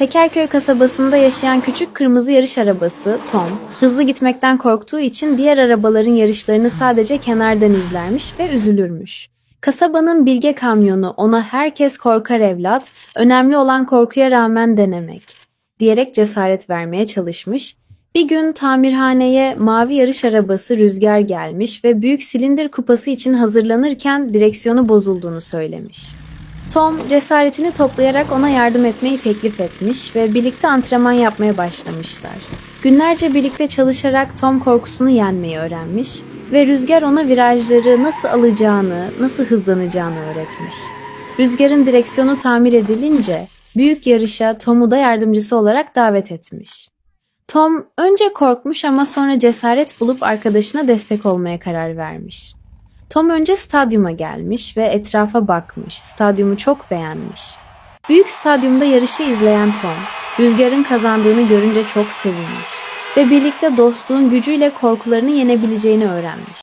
Tekerköy kasabasında yaşayan küçük kırmızı yarış arabası Tom, hızlı gitmekten korktuğu için diğer arabaların yarışlarını sadece kenardan izlermiş ve üzülürmüş. Kasabanın bilge kamyonu ona herkes korkar evlat, önemli olan korkuya rağmen denemek diyerek cesaret vermeye çalışmış. Bir gün tamirhaneye mavi yarış arabası Rüzgar gelmiş ve büyük silindir kupası için hazırlanırken direksiyonu bozulduğunu söylemiş. Tom cesaretini toplayarak ona yardım etmeyi teklif etmiş ve birlikte antrenman yapmaya başlamışlar. Günlerce birlikte çalışarak Tom korkusunu yenmeyi öğrenmiş ve Rüzgar ona virajları nasıl alacağını, nasıl hızlanacağını öğretmiş. Rüzgar'ın direksiyonu tamir edilince büyük yarışa Tom'u da yardımcısı olarak davet etmiş. Tom önce korkmuş ama sonra cesaret bulup arkadaşına destek olmaya karar vermiş. Tom önce stadyuma gelmiş ve etrafa bakmış. Stadyumu çok beğenmiş. Büyük stadyumda yarışı izleyen Tom, Rüzgar'ın kazandığını görünce çok sevinmiş ve birlikte dostluğun gücüyle korkularını yenebileceğini öğrenmiş.